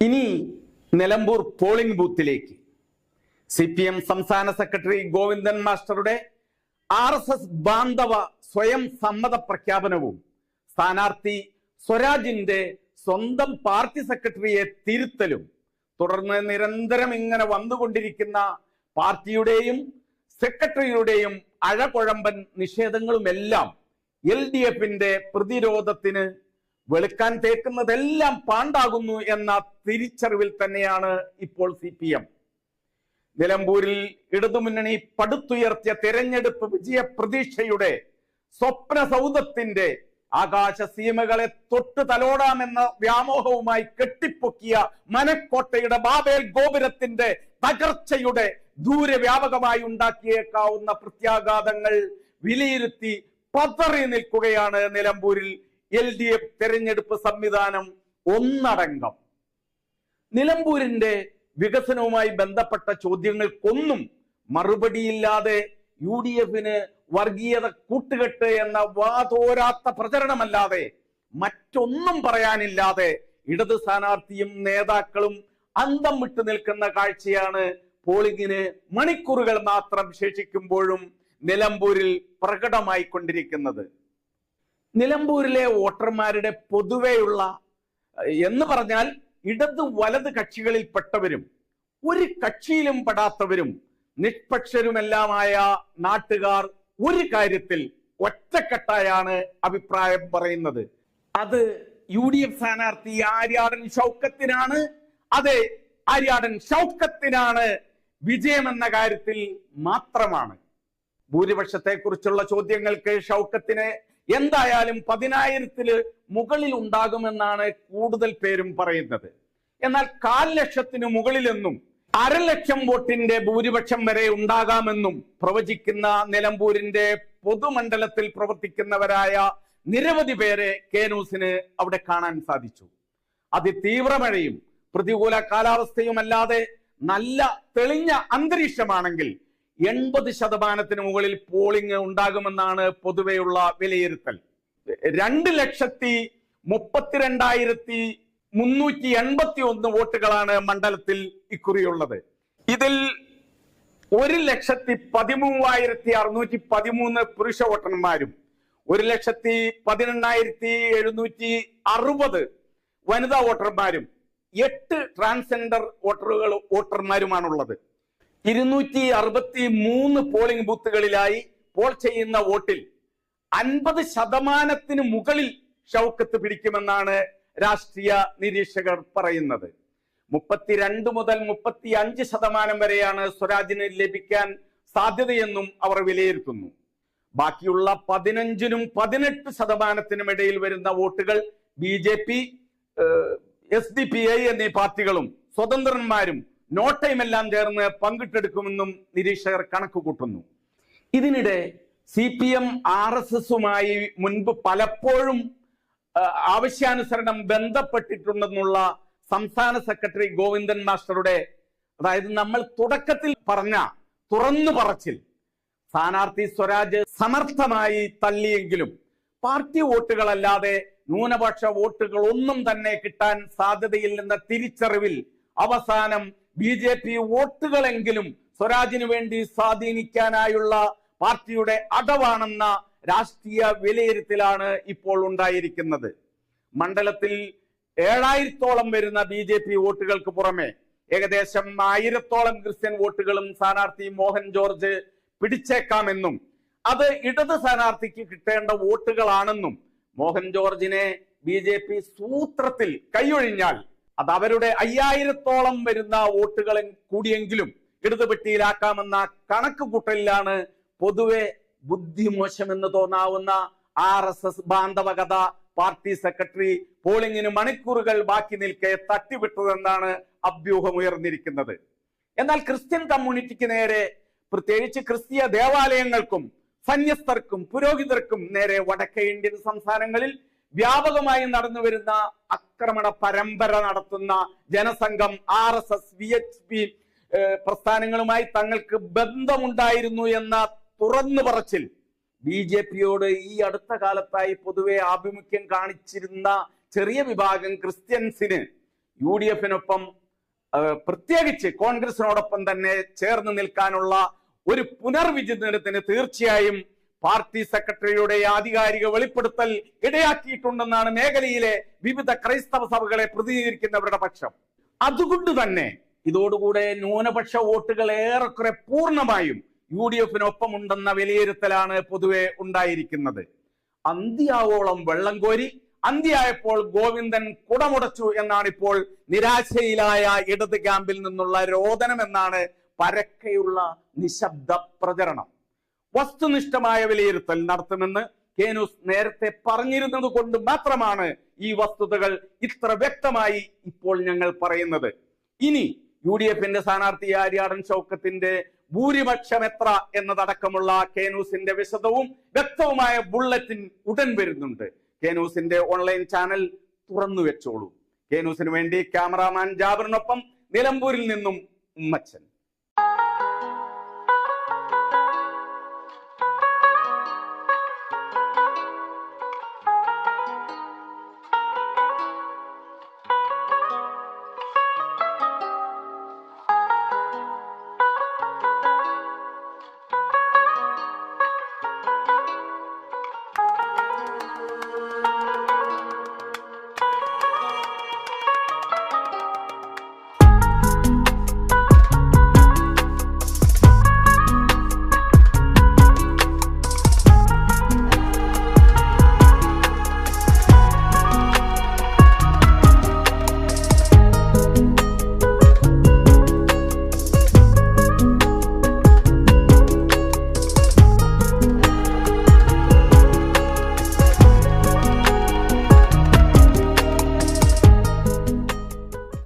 ഇനി നിലമ്പൂർ പോളിംഗ് ബൂത്തിലേക്ക്. C P M സംസ്ഥാന സെക്രട്ടറി ഗോവിന്ദൻ മാസ്റ്ററുടെ ആർ എസ് എസ് ബാന്ധവ സ്വയം സമ്മത പ്രഖ്യാപനവും സ്ഥാനാർത്ഥി സ്വരാജിന്റെ സ്വന്തം പാർട്ടി സെക്രട്ടറിയെ തിരുത്തലും തുടർന്ന് നിരന്തരം ഇങ്ങനെ വന്നുകൊണ്ടിരിക്കുന്ന പാർട്ടിയുടെയും സെക്രട്ടറിയുടെയും അഴകുഴമ്പൻ നിഷേധങ്ങളുമെല്ലാം എൽ ഡി എഫിന്റെ പ്രതിരോധത്തിന് വെളുക്കാൻ തേക്കുന്നതെല്ലാം പാണ്ടാകുന്നു എന്ന തിരിച്ചറിവിൽ തന്നെയാണ് ഇപ്പോൾ സി പി എം. നിലമ്പൂരിൽ ഇടതുമുന്നണി പടുത്തുയർത്തിയ തെരഞ്ഞെടുപ്പ് വിജയ പ്രതീക്ഷയുടെ സ്വപ്ന സൗധത്തിന്റെ ആകാശ സീമകളെ തൊട്ടു തലോടാമെന്ന വ്യാമോഹവുമായി കെട്ടിപ്പൊക്കിയ മനക്കോട്ടയുടെ ബാബേൽ ഗോപുരത്തിന്റെ തകർച്ചയുടെ ദൂരവ്യാപകമായി ഉണ്ടാക്കിയേക്കാവുന്ന പ്രത്യാഘാതങ്ങൾ വിലയിരുത്തി പതറി നിൽക്കുകയാണ് നിലമ്പൂരിൽ എൽ ഡി എഫ് തെരഞ്ഞെടുപ്പ് സംവിധാനം ഒന്നടങ്കം. നിലമ്പൂരിന്റെ വികസനവുമായി ബന്ധപ്പെട്ട ചോദ്യങ്ങൾക്കൊന്നും മറുപടിയില്ലാതെ യു ഡി എഫിന് വർഗീയത കൂട്ടുകെട്ട് എന്ന വാതോരാത്ത പ്രചരണമല്ലാതെ മറ്റൊന്നും പറയാനില്ലാതെ ഇടത് സ്ഥാനാർത്ഥിയും നേതാക്കളും അന്തം വിട്ടു നിൽക്കുന്ന കാഴ്ചയാണ് പോളിംഗിന് മണിക്കൂറുകൾ മാത്രം ശേഷിക്കുമ്പോഴും നിലമ്പൂരിൽ പ്രകടമായി കൊണ്ടിരിക്കുന്നത് നിലമ്പൂരിലെ വോട്ടർമാരുടെ പൊതുവെയുള്ള എന്ന് പറഞ്ഞാൽ ഇടത് വലത് കക്ഷികളിൽപ്പെട്ടവരും ഒരു കക്ഷിയിലും പെടാത്തവരും നിഷ്പക്ഷരുമെല്ലാമായ നാട്ടുകാർ ഒരു കാര്യത്തിൽ ഒറ്റക്കെട്ടായാണ് അഭിപ്രായം പറയുന്നത്. അത് യു ഡി എഫ് സ്ഥാനാർത്ഥി ആര്യാടൻ ഷൗക്കത്തിനാണ്. അതെ ആര്യാടൻ ഷൗക്കത്തിനാണ് വിജയമെന്ന കാര്യത്തിൽ മാത്രമാണ്. ഭൂരിപക്ഷത്തെ കുറിച്ചുള്ള ചോദ്യങ്ങൾക്ക് ഷൗക്കത്തിന് എന്തായാലും പതിനായിരത്തിൽ മുകളിൽ ഉണ്ടാകുമെന്നാണ് കൂടുതൽ പേരും പറയുന്നത്. എന്നാൽ കാൽ ലക്ഷത്തിന് മുകളിലെന്നും അരലക്ഷം വോട്ടിന്റെ ഭൂരിപക്ഷം വരെ ഉണ്ടാകാമെന്നും പ്രവചിക്കുന്ന നിലമ്പൂരിന്റെ പൊതുമണ്ഡലത്തിൽ പ്രവർത്തിക്കുന്നവരായ നിരവധി പേരെ കെ അവിടെ കാണാൻ സാധിച്ചു. അതിതീവ്ര മഴയും പ്രതികൂല കാലാവസ്ഥയുമല്ലാതെ നല്ല തെളിഞ്ഞ അന്തരീക്ഷമാണെങ്കിൽ എൺപത് ശതമാനത്തിന് മുകളിൽ പോളിംഗ് ഉണ്ടാകുമെന്നാണ് പൊതുവെയുള്ള വിലയിരുത്തൽ. രണ്ട് ലക്ഷത്തി മുപ്പത്തിരണ്ടായിരത്തി മുന്നൂറ്റി എൺപത്തി ഒന്ന് വോട്ടുകളാണ് മണ്ഡലത്തിൽ ഇക്കുറിയുള്ളത്. ഇതിൽ ഒരു ലക്ഷത്തി പതിമൂവായിരത്തി അറുന്നൂറ്റി പതിമൂന്ന് പുരുഷ വോട്ടർമാരും ഒരു ലക്ഷത്തി പതിനെണ്ണായിരത്തി എഴുന്നൂറ്റി അറുപത് വനിതാ വോട്ടർമാരും എട്ട് ട്രാൻസ്ജെൻഡർ വോട്ടറുകൾ വോട്ടർമാരുമാണുള്ളത്. ഇരുന്നൂറ്റി അറുപത്തി മൂന്ന് പോളിംഗ് ബൂത്തുകളിലായി പോൾ ചെയ്യുന്ന വോട്ടിൽ അൻപത് ശതമാനത്തിന് മുകളിൽ ഷൗക്കത്ത് പിടിക്കുമെന്നാണ് രാഷ്ട്രീയ നിരീക്ഷകർ പറയുന്നത്. മുപ്പത്തിരണ്ട് മുതൽ മുപ്പത്തി അഞ്ച് ശതമാനം വരെയാണ് സ്വരാജിന് ലഭിക്കാൻ സാധ്യതയെന്നും അവർ വിലയിരുത്തുന്നു. ബാക്കിയുള്ള പതിനഞ്ചിനും പതിനെട്ട് ശതമാനത്തിനും ഇടയിൽ വരുന്ന വോട്ടുകൾ B J P S D P I എന്നീ പാർട്ടികളും സ്വതന്ത്രന്മാരും നോട്ടയുമെല്ലാം ചേർന്ന് പങ്കിട്ടെടുക്കുമെന്നും നിരീക്ഷകർ കണക്ക് കൂട്ടുന്നു. ഇതിനിടെ C P M R S എസുമായി മുൻപ് പലപ്പോഴും ആവശ്യാനുസരണം ബന്ധപ്പെട്ടിട്ടുണ്ടെന്നുള്ള സംസ്ഥാന സെക്രട്ടറി ഗോവിന്ദൻ മാസ്റ്ററുടെ അതായത് നമ്മൾ തുടക്കത്തിൽ പറഞ്ഞ തുറന്നു പറച്ചിൽ സ്ഥാനാർത്ഥി സ്വരാജ് സമർത്ഥമായി തള്ളിയെങ്കിലും പാർട്ടി വോട്ടുകളല്ലാതെ ന്യൂനപക്ഷ വോട്ടുകൾ ഒന്നും തന്നെ കിട്ടാൻ സാധ്യതയില്ലെന്ന തിരിച്ചറിവിൽ അവസാനം ബി ജെ പി വോട്ടുകളെങ്കിലും സ്വരാജിന് വേണ്ടി സ്വാധീനിക്കാനായുള്ള പാർട്ടിയുടെ അടവാണെന്ന രാഷ്ട്രീയ വിലയിരുത്തലാണ് ഇപ്പോൾ ഉണ്ടായിരിക്കുന്നത്. മണ്ഡലത്തിൽ ഏഴായിരത്തോളം വരുന്ന ബി ജെ പി വോട്ടുകൾക്ക് പുറമെ ഏകദേശം ആയിരത്തോളം ക്രിസ്ത്യൻ വോട്ടുകളും സ്ഥാനാർത്ഥി മോഹൻ ജോർജ് പിടിച്ചേക്കാമെന്നും അത് ഇടത് സ്ഥാനാർത്ഥിക്ക് കിട്ടേണ്ട വോട്ടുകളാണെന്നും മോഹൻ ജോർജിനെ ബി സൂത്രത്തിൽ കൈയൊഴിഞ്ഞാൽ അത് അവരുടെ അയ്യായിരത്തോളം വരുന്ന വോട്ടുകളെ കൂടിയെങ്കിലും ഇടതുപെട്ടിയിലാക്കാമെന്ന കണക്ക് കൂട്ടലിലാണ് പൊതുവെ ബുദ്ധിമോശമെന്ന് തോന്നാവുന്ന ആർ എസ് എസ് ബാന്ധവകഥ പാർട്ടി സെക്രട്ടറി പോളിംഗിന് മണിക്കൂറുകൾ ബാക്കി നിൽക്കെ തട്ടിവിട്ടതെന്നാണ് അഭ്യൂഹം ഉയർന്നിരിക്കുന്നത് എന്നാൽ ക്രിസ്ത്യൻ കമ്മ്യൂണിറ്റിക്ക് നേരെ പ്രത്യേകിച്ച് ക്രിസ്തീയ ദേവാലയങ്ങൾക്കും സന്യസ്തർക്കും പുരോഹിതർക്കും നേരെ വടക്കേ ഇന്ത്യൻ സംസ്ഥാനങ്ങളിൽ വ്യാപകമായി നടന്നു വരുന്ന ആക്രമണ പരമ്പര നടത്തുന്ന Jana Sangham R S S V H P പ്രസ്ഥാനങ്ങളുമായി തങ്ങൾക്ക് ബന്ധമുണ്ടായിരുന്നു എന്ന തുറന്നു പറച്ചിൽ. ബി ജെ പിയോട് ഈ അടുത്ത കാലത്തായി പൊതുവെ ആഭിമുഖ്യം കാണിച്ചിരുന്ന ചെറിയ വിഭാഗം ക്രിസ്ത്യൻസിന് യു ഡി എഫിനൊപ്പം പ്രത്യേകിച്ച് കോൺഗ്രസിനോടൊപ്പം തന്നെ ചേർന്ന് നിൽക്കാനുള്ള ഒരു പുനർവിചിന്തനത്തിന് തീർച്ചയായും പാർട്ടി സെക്രട്ടറിയുടെ ആധികാരിക വെളിപ്പെടുത്തൽ ഇടയാക്കിയിട്ടുണ്ടെന്നാണ് മേഖലയിലെ വിവിധ ക്രൈസ്തവ സഭകളെ പ്രതിനിധീകരിക്കുന്നവരുടെ പക്ഷം. അതുകൊണ്ട് തന്നെ ഇതോടുകൂടെ ന്യൂനപക്ഷ വോട്ടുകൾ ഏറെക്കുറെ പൂർണമായും യു ഡി എഫിനൊപ്പം ഉണ്ടെന്ന വിലയിരുത്തലാണ് പൊതുവെ ഉണ്ടായിരിക്കുന്നത്. അന്ത്യാവോളം വെള്ളം കോരി അന്ത്യായപ്പോൾ ഗോവിന്ദൻ കുടമുടച്ചു എന്നാണ് ഇപ്പോൾ നിരാശയിലായ ഇടത് ക്യാമ്പിൽ നിന്നുള്ള രോദനം എന്നാണ് പരക്കെയുള്ള നിശബ്ദ പ്രചരണം. വസ്തുനിഷ്ഠമായ വിലയിരുത്തൽ നടത്തുമെന്ന് കേനൂസ് നേരത്തെ പറഞ്ഞിരുന്നത് കൊണ്ട് മാത്രമാണ് ഈ വസ്തുതകൾ ഇത്ര വ്യക്തമായി ഇപ്പോൾ ഞങ്ങൾ പറയുന്നത്. ഇനി യു ഡി എഫിന്റെ സ്ഥാനാർത്ഥി ആര്യാടൻ ഷൗക്കത്തിന്റെ ഭൂരിപക്ഷം എത്ര എന്നതടക്കമുള്ള കേനൂസിന്റെ വിശദവും വ്യക്തവുമായ ബുള്ളറ്റിൻ ഉടൻ വരുന്നുണ്ട്. കേനൂസിന്റെ ഓൺലൈൻ ചാനൽ തുറന്നു വെച്ചോളൂ. കേനൂസിന് വേണ്ടി ക്യാമറാമാൻ ജാബറിനൊപ്പം നിലമ്പൂരിൽ നിന്നും ഉമ്മച്ചൻ.